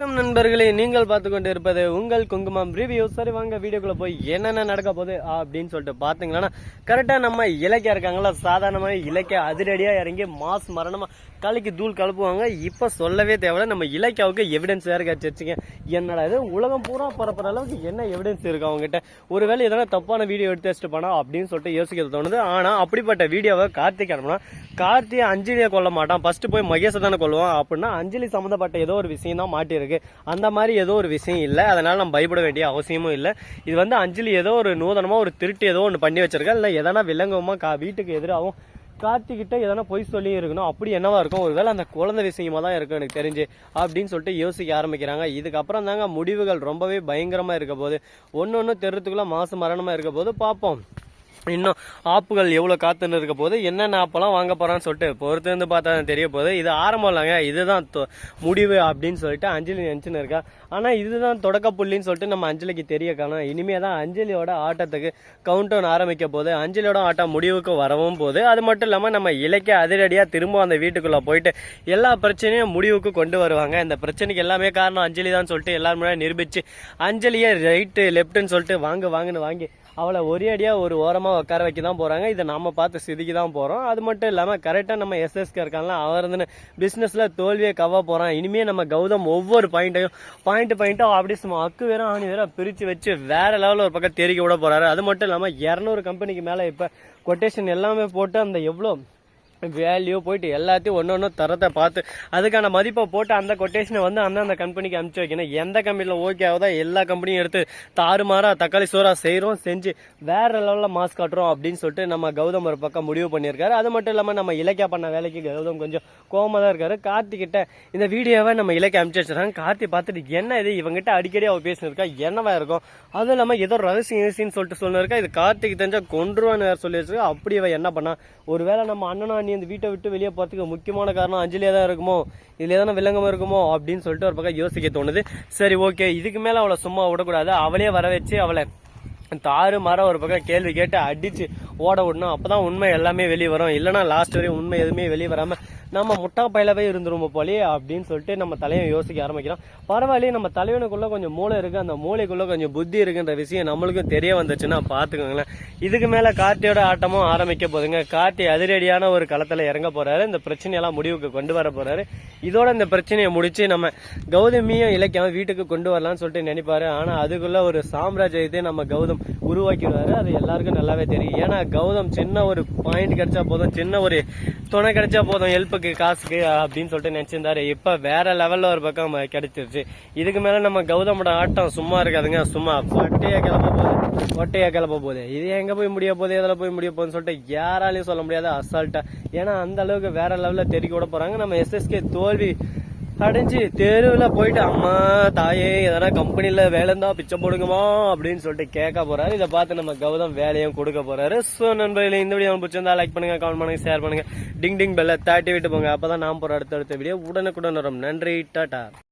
வணக்கம் நண்பர்களே நீங்கள் பார்த்து கொண்டு இருப்பது உங்கள் குங்குமம் ரிவ்யூ சரி வாங்க வீடியோக்குள்ள போய் என்னென்ன நடக்க போகுது அப்படின்னு சொல்லிட்டு பாத்தீங்கன்னா கரெக்டா நம்ம இலக்கியா இருக்காங்களா சாதாரணமாக இலக்கிய அதிரடியா இறங்கி மாஸ் மரணமா கலைக்கு தூள் கலப்புவாங்க இப்ப சொல்லவே தேவையில்ல நம்ம இலக்கியாவுக்கு எவிடன்ஸ் வேற கிடைச்சிருச்சுங்க என்னடா இது உலகம் பூரா பரப்புற அளவுக்கு என்ன எவிடன்ஸ் இருக்கு அவங்ககிட்ட? ஒருவேளை எதனா தப்பான வீடியோ எடுத்து வச்சுட்டு போனா அப்படின்னு சொல்லிட்டு யோசிக்க தோணுது. ஆனா அப்படிப்பட்ட வீடியோவை கார்த்திக் அனுப்புனா கார்த்தியை அஞ்சலியை கொல்ல மாட்டான். ஃபர்ஸ்ட் போய் மகேஷை தானே கொள்வான் அப்படின்னா அஞ்சலி சம்மந்தப்பட்ட ஏதோ ஒரு விஷயம் தான் மாட்டியிருக்கு அந்த மாதிரி ஏதோ ஒரு விஷயம் இல்லை. அதனால நம்ம பயப்பட வேண்டிய அவசியமும் இல்லை. இது வந்து அஞ்சலி ஏதோ ஒரு நூதனமா ஒரு திருட்டு ஏதோ ஒன்று பண்ணி வச்சிருக்கா? இல்லை எதனா வில்லங்கமா கா வீட்டுக்கு எதிராகவும் கார்த்திகிட்ட எதனா பொய் சொல்லி இருக்கணும். அப்படி என்னவா இருக்கும்? ஒருவேளை அந்த குழந்தை விஷயமா தான் இருக்கும் எனக்கு தெரிஞ்சு அப்படின்னு சொல்லிட்டு யோசிக்க ஆரம்பிக்கிறாங்க. இதுக்கப்புறம் தாங்க முடிவுகள் ரொம்பவே பயங்கரமா இருக்க போது ஒன்று ஒன்று தெருத்துக்குள்ள மாசு மரணமா இருக்க போது பார்ப்போம் இன்னும் ஆப்புகள் எவ்வளோ காத்துன்னு இருக்க போது என்னென்ன ஆப்பெல்லாம் வாங்க போகிறான்னு சொல்லிட்டு பொறுத்து வந்து பார்த்தா தெரிய போகுது. இது ஆரம்பம் இல்லைங்க இதுதான் தொ- முடிவு அப்படின்னு சொல்லிட்டு அஞ்சலி நினச்சின்னு இருக்கா. ஆனால் இதுதான் தொடக்க புள்ளின்னு சொல்லிட்டு நம்ம அஞ்சலிக்கு தெரிய காணும். இனிமே தான் அஞ்சலியோட ஆட்டத்துக்கு கவுண்ட் டவுன் ஆரம்பிக்க போது அஞ்சலியோட ஆட்டம் முடிவுக்கு வரவும் போகுது. அது மட்டும் இல்லாமல் நம்ம இலக்கிய அதிரடியாக திரும்ப அந்த வீட்டுக்குள்ளே போயிட்டு எல்லா பிரச்சனையும் முடிவுக்கு கொண்டு வருவாங்க. இந்த பிரச்சனைக்கு எல்லாமே காரணம் அஞ்சலி தான் சொல்லிட்டு எல்லாருமே நிரூபித்து அஞ்சலியை ரைட்டு லெஃப்ட்டுன்னு சொல்லிட்டு வாங்க வாங்கன்னு வாங்கி அவளை ஒரே அடியாக ஒரு ஓரமாக உட்கார வைக்க தான் போகிறாங்க இதை நம்ம பார்த்து சிதிக்கு தான் போகிறோம் அது மட்டும் இல்லாமல் கரெக்டாக நம்ம எஸ்எஸ்கே இருக்காங்களா அவர் வந்து பிஸ்னஸில் தோல்வியை கவ போகிறான் இனிமேல் நம்ம கௌதம் ஒவ்வொரு பாயிண்ட்டையும் பாயிண்ட் பாயிண்ட்டும் அப்படி சும்மா அக்கு வேற ஆணி வேற பிரித்து வச்சு வேறு லெவலில் ஒரு பக்கம் தெரிவிக்க விட போகிறாரு அது மட்டும் இல்லாமல் இரநூறு கம்பெனிக்கு மேலே இப்போ கொட்டேஷன் எல்லாமே போட்டு அந்த எவ்வளோ வேல்யூ போயிட்டு எல்லாத்தையும் ஒன்று ஒன்று தரத்தை பார்த்து அதுக்கான மதிப்பை போட்டு அந்த கொட்டேஷனை வந்து அந்தந்த கம்பெனிக்கு அனுப்பிச்சு வைக்கணும். எந்த கம்பெனியில் ஓகே ஆகுதோ எல்லா கம்பெனியும் எடுத்து தாறுமாறாக தக்காளி சோறாக செய்கிறோம் செஞ்சு வேற லெவலில் மாஸ் காட்டுறோம் அப்படின்னு சொல்லிட்டு நம்ம கௌதம் ஒரு பக்கம் முடிவு பண்ணியிருக்காரு. அது மட்டும் இல்லாமல் நம்ம இலக்கியா பண்ண வேலைக்கு கௌதம் கொஞ்சம் கோவமா தான் இருக்காரு. கார்த்திகிட்ட இந்த வீடியோவை நம்ம இலக்கிய அனுப்பிச்சு வச்சிருக்காங்க கார்த்தி பார்த்துட்டு என்ன இது? இவங்கிட்ட அடிக்கடி அவள் பேசினிருக்கா என்னவா இருக்கும்? அதுவும் இல்லாமல் ஏதோ ரகசியம் ரகசியம்னு சொல்லிட்டு சொல்லிருக்கா இது கார்த்திக் தெரிஞ்சால் கொன்றுவான்னு வேற சொல்லி வச்சிருக்கா. அப்படி இவன் என்ன பண்ணா? ஒருவேளை நம்ம அண்ணனும் அண்ணி இந்த வீட்டை விட்டு வெளியே போறதுக்கு முக்கியமான காரணம் அஞ்சலியாக தான் இருக்குமோ? இதில் எதனா வில்லங்கமாக இருக்குமோ? அப்படின்னு சொல்லிட்டு ஒரு பக்கம் யோசிக்க தோணுது. சரி ஓகே. இதுக்கு மேலே அவளை சும்மா விடக்கூடாது. அவளே வர வச்சு அவளை தாறு மாற ஒரு பக்கம் கேள்வி கேட்டு அடிச்சு ஓட விடணும். அப்பதான் உண்மை எல்லாமே வெளியே வரும். இல்லைனா லாஸ்ட் வரையும் உண்மை எதுவுமே வெளியே வராமல் நம்ம முட்டா பயிலவே இருந்துருவோம் போலே அப்படின்னு சொல்லிட்டு நம்ம தலையை யோசிக்க ஆரம்பிக்கிறோம். பரவாயில்லையே நம்ம தலைவனுக்குள்ள கொஞ்சம் மூளை இருக்கு. அந்த மூளைக்குள்ள கொஞ்சம் புத்தி இருக்குன்ற விஷயம் நம்மளுக்கும் தெரிய வந்துச்சுன்னா பாத்துக்கோங்களேன் இதுக்கு மேல கார்த்தியோட ஆட்டமும் ஆரம்பிக்க போதுங்க. கார்த்தி அதிரடியான ஒரு களத்துல இறங்க போறாரு. இந்த பிரச்சனையெல்லாம் முடிவுக்கு கொண்டு வர போறாரு. இதோட இந்த பிரச்சனையை முடிச்சு நம்ம கௌதமியும் இலக்கியம் வீட்டுக்கு கொண்டு வரலாம்னு சொல்லிட்டு நினைப்பாரு. ஆனா அதுக்குள்ள ஒரு சாம்ராஜ்யத்தை நம்ம கௌதம் உருவாக்கிடுவாரு. அது எல்லாருக்கும் நல்லாவே தெரியும். ஏன்னா கௌதம் சின்ன ஒரு பாயிண்ட் கிடைச்சா போதும் சின்ன ஒரு துணை கிடைச்சா போதும் ஹெல்ப்புக்கு காசுக்கு அப்படின்னு சொல்லிட்டு நினைச்சிருந்தாரு. இப்ப வேற லெவல்ல ஒரு பக்கம் கிடைச்சிருச்சு. இதுக்கு மேல நம்ம கௌதமோட ஆட்டம் சும்மா இருக்காதுங்க. சும்மா பட்டையா கிளம்ப போகுது. ஒட்டையா கிளம்ப போகுது. இது எங்க போய் முடிய போகுது? எதுல போய் முடிய போகுதுன்னு சொல்லிட்டு யாராலையும் சொல்ல முடியாது. அசால்ட்டா. ஏன்னா அந்த அளவுக்கு வேற லெவல்ல தெறிக்க விட போறாங்க. நம்ம எஸ்எஸ்கே தோல்வி அடைஞ்சு தெருவில் போயிட்டு அம்மா தாயே எதனா கம்பெனியில் வேலை இருந்தா பிச்சை போடுங்கம்மா அப்படின்னு சொல்லிட்டு கேட்க போறாரு. இதை பார்த்து நம்ம கௌதம் வேலையும் கொடுக்க போறாரு. ஸோ நண்பர்களே இந்த வீடியோ பிடிச்சிருந்தா லைக் பண்ணுங்க கமெண்ட் பண்ணுங்க ஷேர் பண்ணுங்க. டிங் டிங் பெல்ல தாட்டி விட்டு போங்க. அப்பதான் நான் போற அடுத்த அடுத்த வீடியோ உடனுக்குடன் வரும். நன்றி டாட்டா